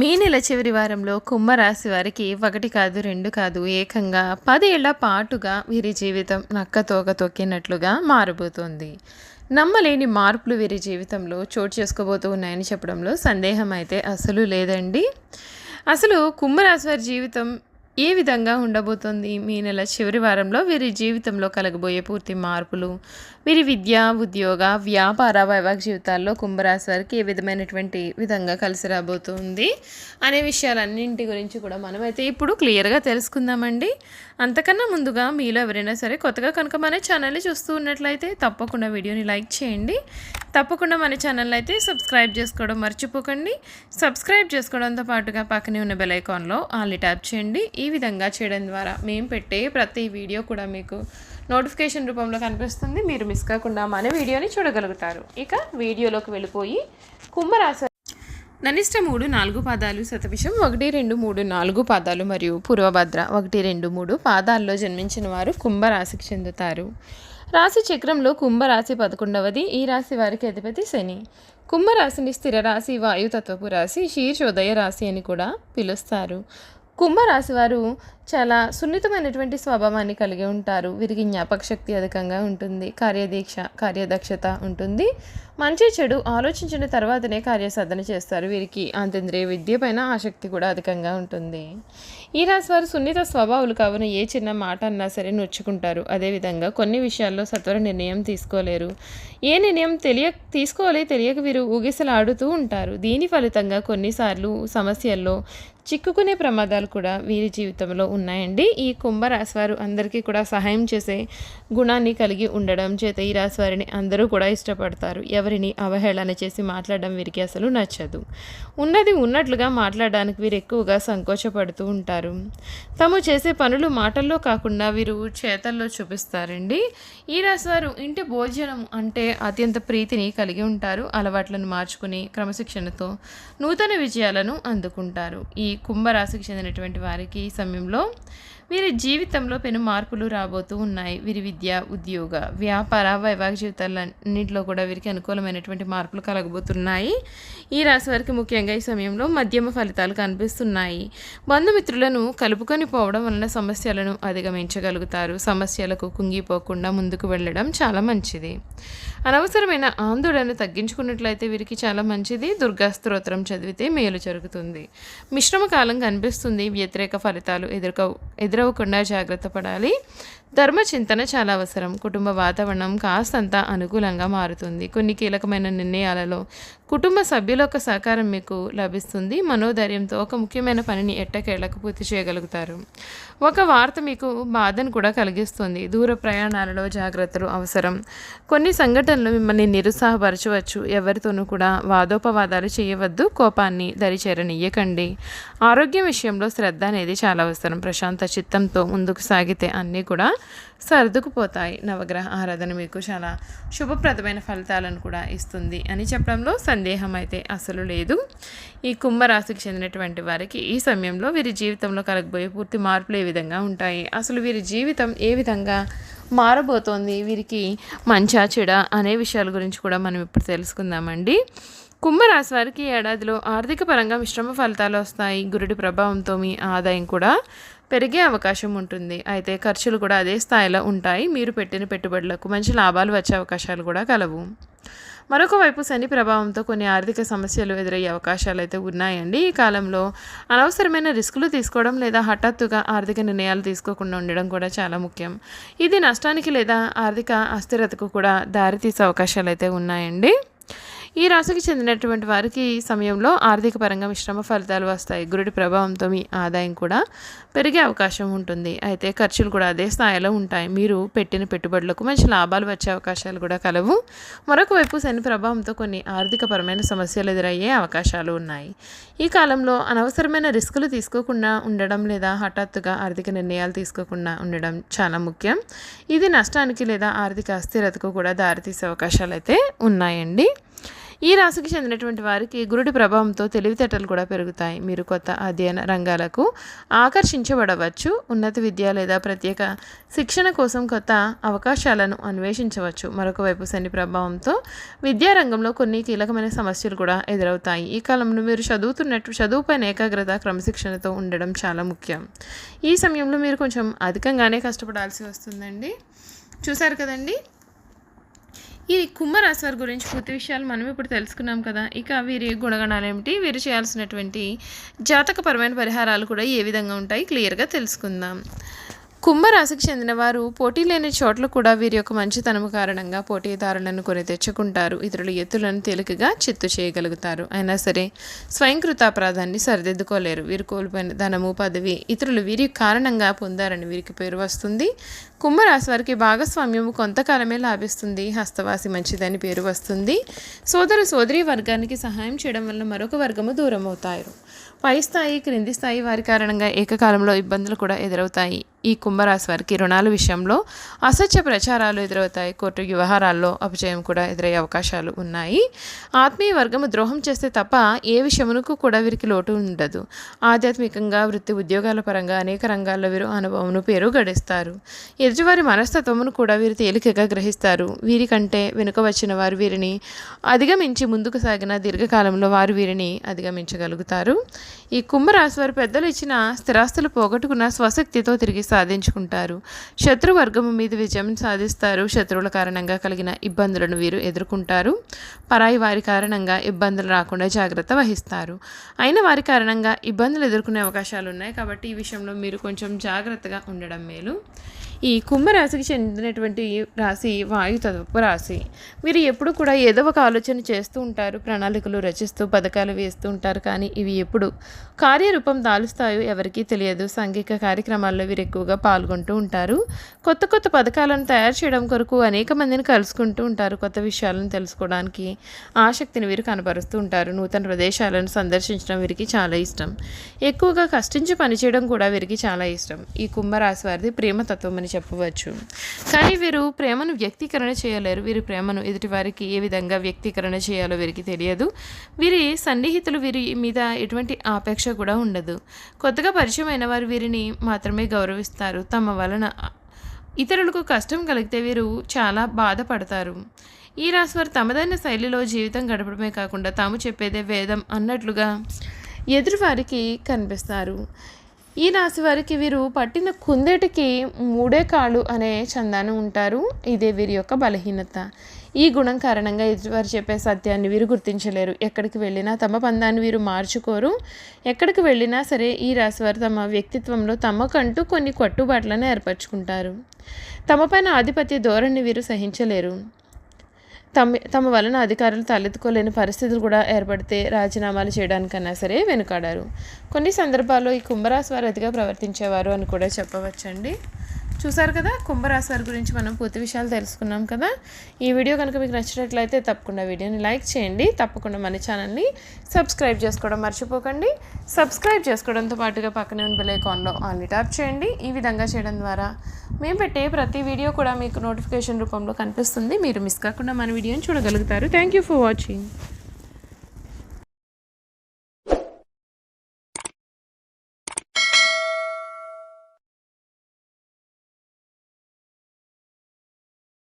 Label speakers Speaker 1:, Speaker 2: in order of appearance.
Speaker 1: మే నెల చివరి వారంలో కుంభరాశి వారికి ఒకటి కాదు రెండు కాదు ఏకంగా పదేళ్ళ పాటుగా వీరి జీవితం నక్క తోక తొక్కినట్లుగా మారబోతోంది. నమ్మలేని మార్పులు వీరి జీవితంలో చోటు చేసుకోబోతూ ఉన్నాయని చెప్పడంలో సందేహం అయితే అసలు లేదండి. అసలు కుంభరాశి వారి జీవితం ఏ విధంగా ఉండబోతోంది మీ నెల చివరి వారంలో వీరి జీవితంలో కలగబోయే పూర్తి మార్పులు? వీరి విద్య ఉద్యోగ వ్యాపార వైవాహిక జీవితాల్లో కుంభరాశి వారికి ఏ విధమైనటువంటి విధంగా కలిసి రాబోతుంది అనే విషయాలన్నింటి గురించి కూడా మనమైతే ఇప్పుడు క్లియర్గా తెలుసుకుందామండి. అంతకన్నా ముందుగా మీలో ఎవరైనా సరే కొత్తగా కనుక మన ఛానల్ని చూస్తూ ఉన్నట్లయితే తప్పకుండా వీడియోని లైక్ చేయండి. తప్పకుండా మన ఛానల్ అయితే సబ్స్క్రైబ్ చేసుకోవడం మర్చిపోకండి. సబ్స్క్రైబ్ చేసుకోవడంతో పాటుగా పక్కనే ఉన్న బెల్ ఐకాన్లో ఆల్ని ట్యాప్ చేయండి. ఈ ఈ విధంగా చేయడం ద్వారా మేము పెట్టే ప్రతి వీడియో కూడా మీకు నోటిఫికేషన్ రూపంలో కనిపిస్తుంది. మీరు మిస్ కాకుండా మన వీడియోని చూడగలుగుతారు. ఇక వీడియోలోకి వెళ్ళిపోయి కుంభరాశి ననిష్ట మూడు నాలుగు పాదాలు శతవిషం ఒకటి రెండు మూడు నాలుగు పాదాలు మరియు పూర్వభద్ర ఒకటి రెండు మూడు పాదాల్లో జన్మించిన వారు కుంభరాశికి చెందుతారు. రాశి చక్రంలో కుంభరాశి పదకొండవది ఈ రాశి వారికి అధిపతి శని. కుంభరాశిని స్థిర రాశి వాయుతత్వపు రాశి శీర్షోదయ రాశి అని కూడా పిలుస్తారు. కుంభరాశి వారు చాలా సున్నితమైనటువంటి స్వభావాన్ని కలిగి ఉంటారు. వీరికి జ్ఞాపక శక్తి అధికంగా ఉంటుంది. కార్యదీక్ష కార్యదక్షత ఉంటుంది. మంచి చెడు ఆలోచించిన తర్వాతనే కార్యసాధన చేస్తారు. వీరికి అంతేంద్రియ విద్య పైన ఆసక్తి కూడా అధికంగా ఉంటుంది. ఈ రాశి వారు సున్నిత స్వభావాలు కావున ఏ చిన్న మాట అన్నా సరే నొచ్చుకుంటారు. అదేవిధంగా కొన్ని విషయాల్లో సత్వర నిర్ణయం తీసుకోలేరు. ఏ నిర్ణయం తెలియ తీసుకోవాలి తెలియక వీరు ఊగిసలాడుతూ ఉంటారు. దీని ఫలితంగా కొన్నిసార్లు సమస్యల్లో చిక్కుకునే ప్రమాదాలు కూడా వీరి జీవితంలో ఉన్నాయండి. ఈ కుంభరాశివారు అందరికీ కూడా సహాయం చేసే గుణాన్ని కలిగి ఉండడం చేత ఈ రాశి వారిని అందరూ కూడా ఇష్టపడతారు. ఎవరిని అవహేళన చేసి మాట్లాడడం వీరికి అసలు నచ్చదు. ఉన్నది ఉన్నట్లుగా మాట్లాడడానికి వీరు ఎక్కువగా సంకోచపడుతూ ఉంటారు. తాము చేసే పనులు మాటల్లో కాకుండా వీరు చేతల్లో చూపిస్తారండి. ఈ రాశి వారు ఇంటి భోజనం అంటే అత్యంత ప్రీతిని కలిగి ఉంటారు. అలవాట్లను మార్చుకుని క్రమశిక్షణతో నూతన విజయాలను అందుకుంటారు. ఈ కుంభరాశికి చెందినటువంటి వారికి ఈ సమయంలో వీరి జీవితంలో పెను మార్పులు రాబోతూ ఉన్నాయి. వీరి విద్య ఉద్యోగ వ్యాపార వైవాహిక జీవితాలన్నింటిలో కూడా వీరికి అనుకూలమైనటువంటి మార్పులు కలగబోతున్నాయి. ఈ రాశి వారికి ముఖ్యంగా ఈ సమయంలో మధ్యమ ఫలితాలు కనిపిస్తున్నాయి. బంధుమిత్రులను కలుపుకొని పోవడం వలన సమస్యలను అధిగమించగలుగుతారు. సమస్యలకు కుంగిపోకుండా ముందుకు వెళ్ళడం చాలా మంచిది. అనవసరమైన ఆందోళన తగ్గించుకున్నట్లయితే వీరికి చాలా మంచిది. దుర్గా స్తోత్రం చదివితే మేలు జరుగుతుంది. మిశ్రమ కాలం కనిపిస్తుంది. వ్యతిరేక ఫలితాలు ఎదుర్క ఎదురవ్వకుండా జాగ్రత్త పడాలి. ధర్మ చింతన చాలా అవసరం. కుటుంబ వాతావరణం కాస్తంత అనుకూలంగా మారుతుంది. కొన్ని కీలకమైన నిర్ణయాలలో కుటుంబ సభ్యుల యొక్క సహకారం మీకు లభిస్తుంది. మనోధైర్యంతో ఒక ముఖ్యమైన పనిని ఎట్టకేళ్ళకు పూర్తి చేయగలుగుతారు. ఒక వార్త మీకు బాధను కూడా కలిగిస్తుంది. దూర ప్రయాణాలలో జాగ్రత్తలు అవసరం. కొన్ని సంఘటనలు మిమ్మల్ని నిరుత్సాహపరచవచ్చు. ఎవరితోనూ కూడా వాదోపవాదాలు చేయవద్దు. కోపాన్ని దరిచేరనియ్యకండి. ఆరోగ్యం విషయంలో శ్రద్ధ అనేది చాలా అవసరం. ప్రశాంత చిత్తంతో ముందుకు సాగితే అన్నీ కూడా సర్దుకుపోతాయి. నవగ్రహ ఆరాధన మీకు చాలా శుభప్రదమైన ఫలితాలను కూడా ఇస్తుంది అని చెప్పడంలో సందేహం అయితే అసలు లేదు. ఈ కుంభరాశికి చెందినటువంటి వారికి ఈ సమయంలో వీరి జీవితంలో కలగబోయే పూర్తి మార్పులు ఏ విధంగా ఉంటాయి? అసలు వీరి జీవితం ఏ విధంగా మారబోతోంది? వీరికి మంచా చెడ అనే విషయాల గురించి కూడా మనం ఇప్పుడు తెలుసుకుందామండి. కుంభరాశి వారికి ఏడాదిలో ఆర్థిక పరంగా మిశ్రమ ఫలితాలు వస్తాయి. గురుడి ప్రభావంతో మీ ఆదాయం కూడా పెరిగే అవకాశం ఉంటుంది. అయితే ఖర్చులు కూడా అదే స్థాయిలో ఉంటాయి. మీరు పెట్టిన పెట్టుబడులకు మంచి లాభాలు వచ్చే అవకాశాలు కూడా కలవు. మరొక వైపు శని ప్రభావంతో కొన్ని ఆర్థిక సమస్యలు ఎదురయ్యే అవకాశాలు అయితే ఉన్నాయండి. ఈ కాలంలో అనవసరమైన రిస్కులు తీసుకోవడం లేదా హఠాత్తుగా ఆర్థిక నిర్ణయాలు తీసుకోకుండా ఉండడం కూడా చాలా ముఖ్యం. ఇది నష్టానికి లేదా ఆర్థిక అస్థిరతకు కూడా దారితీసే అవకాశాలు అయితే ఉన్నాయండి. ఈ రాశికి చెందినటువంటి వారికి ఈ సమయంలో ఆర్థిక పరంగా మిశ్రమ ఫలితాలు వస్తాయి. గురుడి ప్రభావంతో మీ ఆదాయం కూడా పెరిగే అవకాశం ఉంటుంది. అయితే ఖర్చులు కూడా అదే స్థాయిలో ఉంటాయి. మీరు పెట్టిన పెట్టుబడులకు మంచి లాభాలు వచ్చే అవకాశాలు కూడా కలవు. మరొక వైపు శని ప్రభావంతో కొన్ని ఆర్థిక పరమైన సమస్యలు ఎదురయ్యే అవకాశాలు ఉన్నాయి. ఈ కాలంలో అనవసరమైన రిస్కులు తీసుకోకుండా ఉండడం లేదా హఠాత్తుగా ఆర్థిక నిర్ణయాలు తీసుకోకుండా ఉండడం చాలా ముఖ్యం. ఇది నష్టానికి లేదా ఆర్థిక అస్థిరతకు కూడా దారితీసే అవకాశాలు అయితే ఉన్నాయండి. ఈ రాశికి చెందినటువంటి వారికి గురుడి ప్రభావంతో తెలివితేటలు కూడా పెరుగుతాయి. మీరు కొత్త అధ్యయన రంగాలకు ఆకర్షించబడవచ్చు. ఉన్నత విద్య లేదా ప్రత్యేక శిక్షణ కోసం కొత్త అవకాశాలను అన్వేషించవచ్చు. మరొక వైపు శని ప్రభావంతో విద్యారంగంలో కొన్ని కీలకమైన సమస్యలు కూడా ఎదురవుతాయి. ఈ కాలంలో మీరు చదువుతున్నట్టు చదువుపైన ఏకాగ్రత క్రమశిక్షణతో ఉండడం చాలా ముఖ్యం. ఈ సమయంలో మీరు కొంచెం అధికంగానే కష్టపడాల్సి వస్తుందండి. చూసారు కదండి? ఈ కుంభరాశి వారి గురించి పూర్తి విషయాలు మనం ఇప్పుడు తెలుసుకున్నాం కదా. ఇక వీరి గుణగణాలు ఏమిటి? వీరు చేయాల్సినటువంటి జాతకపరమైన పరిహారాలు కూడా ఏ విధంగా ఉంటాయి? క్లియర్గా తెలుసుకుందాం. కుంభరాశికి చెందిన వారు పోటీ లేని చోట్ల కూడా వీరి యొక్క మంచితనము కారణంగా పోటీదారులను కొని తెచ్చుకుంటారు. ఇతరుల ఎత్తులను తేలికగా చిత్తు చేయగలుగుతారు. అయినా సరే స్వయంకృత అపరాధాన్ని సరిదిద్దుకోలేరు. వీరు కోల్పోయిన ధనము పదవి ఇతరులు వీరి కారణంగా పొందారని వీరికి పేరు వస్తుంది. కుంభరాశి వారికి భాగస్వామ్యము కొంతకాలమే లాభిస్తుంది. హస్తవాసి మంచిదని పేరు వస్తుంది. సోదర సోదరి వర్గానికి సహాయం చేయడం వల్ల మరొక వర్గము దూరం అవుతారు పై స్థాయి క్రింది స్థాయి వారి కారణంగా ఏకకాలంలో ఇబ్బందులు కూడా ఎదురవుతాయి. ఈ కుంభరాశి వారికి రుణాల విషయంలో అసత్య ప్రచారాలు ఎదురవుతాయి. కోర్టు వ్యవహారాల్లో అపజయం కూడా ఎదురయ్యే అవకాశాలు ఉన్నాయి. ఆత్మీయ వర్గము ద్రోహం చేస్తే తప్ప ఏ విషయమునకు కూడా వీరికి లోటు ఉండదు. ఆధ్యాత్మికంగా వృత్తి ఉద్యోగాల పరంగా అనేక రంగాల్లో వీరు అనుభవమును పేరు గడిస్తారు. ఎదుటివారి మనస్తత్వమును కూడా వీరు తేలికగా గ్రహిస్తారు. వీరికంటే వెనుక వచ్చిన వారు వీరిని అధిగమించి ముందుకు సాగిన దీర్ఘకాలంలో వారు వీరిని అధిగమించగలుగుతారు. ఈ కుంభరాశి వారు పెద్దలు ఇచ్చిన స్థిరాస్తులు పోగొట్టుకున్న స్వశక్తితో తిరిగి సాధించుకుంటారు. శత్రువర్గము మీద విజయం సాధిస్తారు. శత్రువుల కారణంగా కలిగిన ఇబ్బందులను వీరు ఎదుర్కొంటారు. పరాయి వారి కారణంగా ఇబ్బందులు రాకుండా జాగ్రత్త వహిస్తారు. అయిన వారి కారణంగా ఇబ్బందులు ఎదుర్కొనే అవకాశాలు ఉన్నాయి కాబట్టి ఈ విషయంలో మీరు కొంచెం జాగ్రత్తగా ఉండడం మేలు. ఈ కుంభరాశికి చెందినటువంటి రాశి వాయు తదుపు రాశి. వీరు ఎప్పుడు కూడా ఏదో ఒక ఆలోచన చేస్తూ ఉంటారు ప్రణాళికలు రచిస్తూ పథకాలు వేస్తూ ఉంటారు కానీ ఇవి ఎప్పుడు కార్యరూపం దాలుస్తాయో ఎవరికీ తెలియదు. సాంఘిక కార్యక్రమాల్లో వీరు ఎక్కువగా పాల్గొంటూ ఉంటారు. కొత్త కొత్త పథకాలను తయారు చేయడం కొరకు అనేక మందిని కలుసుకుంటూ ఉంటారు కొత్త విషయాలను తెలుసుకోవడానికి. ఆసక్తిని వీరు కనబరుస్తూ ఉంటారు. నూతన ప్రదేశాలను సందర్శించడం వీరికి చాలా ఇష్టం. ఎక్కువగా కష్టించి పనిచేయడం కూడా వీరికి చాలా ఇష్టం. ఈ కుంభరాశి వారిది ప్రేమతత్వం అని చెప్పవచ్చు. కానీ వీరు ప్రేమను వ్యక్తీకరణ చేయలేరు. వీరి ప్రేమను ఎదుటి వారికి ఏ విధంగా వ్యక్తీకరణ చేయాలో వీరికి తెలియదు. వీరి సన్నిహితులు వీరి మీద ఎటువంటి ఆపేక్ష కూడా ఉండదు. కొత్తగా పరిచయం అయిన వారు వీరిని మాత్రమే గౌరవిస్తారు. తమ వలన ఇతరులకు కష్టం కలిగితే వీరు చాలా బాధపడతారు. ఈ రాశివారు తమదైన శైలిలో జీవితం గడపడమే కాకుండా తాము చెప్పేదే వేదం అన్నట్లుగా ఎదురువారికి కనిపిస్తారు. ఈ రాశి వారికి వీరు పట్టిన కుందేటికి మూడే కాళ్ళు అనే చందాన ఉంటారు. ఇదే వీరి యొక్క బలహీనత. ఈ గుణం కారణంగా ఎదుటివారు చెప్పే సత్యాన్ని వీరు గుర్తించలేరు. ఎక్కడికి వెళ్ళినా తమ పందాన్ని వీరు మార్చుకోరు. ఎక్కడికి వెళ్ళినా సరే ఈ రాశివారు తమ వ్యక్తిత్వంలో తమకంటూ కొన్ని కట్టుబాట్లను ఏర్పరచుకుంటారు. తమ పైన ఆధిపత్య ధోరణి వీరు సహించలేరు. తమ తమ వలన అధికారులు తలెత్తుకోలేని పరిస్థితులు కూడా ఏర్పడితే రాజీనామాలు చేయడానికన్నా సరే వెనుకాడారు. కొన్ని సందర్భాల్లో ఈ కుంభరాశి వారు అతిగా ప్రవర్తించేవారు అని కూడా చెప్పవచ్చండి. చూసారు కదా? కుంభరాశి వారి గురించి మనం పూర్తి విషయాలు తెలుసుకున్నాం కదా? ఈ వీడియో కనుక మీకు నచ్చినట్లయితే తప్పకుండా వీడియోని లైక్ చేయండి. తప్పకుండా మన ఛానల్ని సబ్స్క్రైబ్ చేసుకోవడం మర్చిపోకండి. సబ్స్క్రైబ్ చేసుకోవడంతో పాటుగా పక్కనే ఉన్న బెల్ ఐకాన్లో ఆన్లీ ట్యాప్ చేయండి. ఈ విధంగా చేయడం ద్వారా మేము పెట్టే ప్రతి వీడియో కూడా మీకు నోటిఫికేషన్ రూపంలో కనిపిస్తుంది. మీరు మిస్ కాకుండా మన వీడియోని చూడగలుగుతారు. Thank you for watching